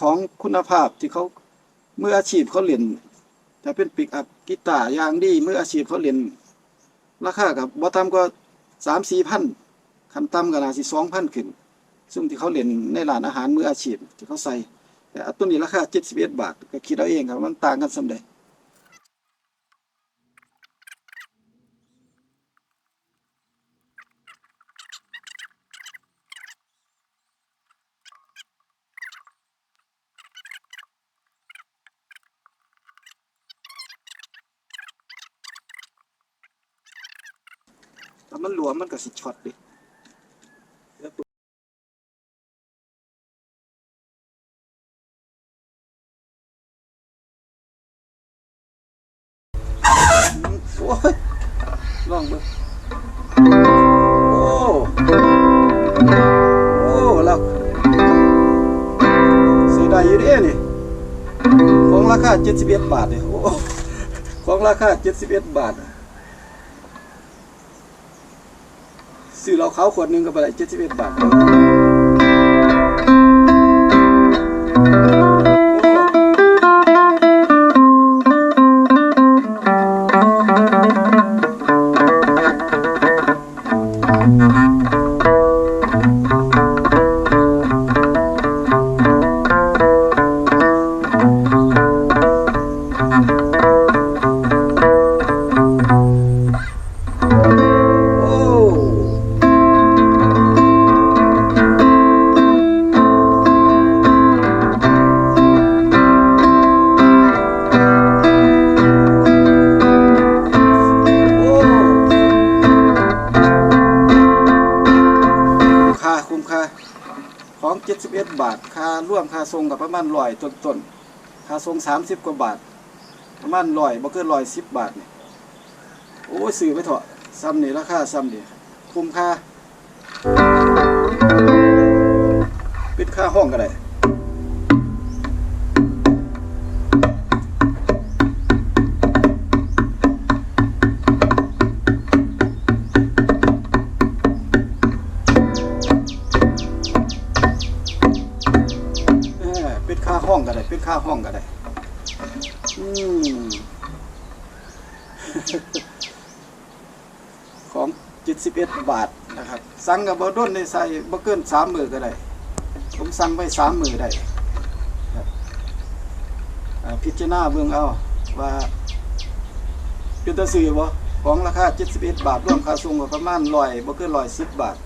ของคุณภาพที่เขาเมื่ออาชีพเขาเรียนถ้าเป็นปิกอัพกีตาร์ยางดีเมื่ออาชีพเขาเรียนราคากับบอตัมก็สามสี่พันคันตั้มก็น่าสิสองพันขึ้น ซึ่งที่เขาเรียนในร้านอาหารมืออาชีพที่เขาใส่แต่อันตัวนี้ราคาเจ็ดสิบเอ็ดบาท ก็คิดเอาเองครับมันต่างกันสมเด็จามันหลวมมันก็สิช็อตดิโอ้ยลองเบิ่งโอ้ โอ้แล้วสีได้อยู่เด้นี่ ของราคา 71 บาทเนี่ยโอ้ ของราคา 71 บาทอะ ซื้อเราเขาวขวดหนึ่งก็ไปได้เจ็ดสิบเอ็ดบาท ค่าของ 71 บาท ค่าร่วมค่าทรงกับประมาณร้อยต้นๆค่าทรง 30 กว่าบาท ประมาณร้อยบ่เกินร้อยสิบบาทนี่โอ้ยซื้อไปเถอะซ้ำนี่ราคาซ้ำนี่คุ้มค่าปิดค่าห้องก็ได้ ค่าห้องก็ได้เปิดค่าห้องก็ได้ อืมของ71บเอ็ดบาทนะครับ สั่งกับบอด้นในใส่บ่เกินสามมือก็ได้ ผมสั่งไปสามมือได้พิจารณาเบิ่งเอาว่าเป็นตาซื้อบ่ของราคา71บเอ็ดบาทรวมค่าส่งก็ประมาณ100บ่เกิน110บาท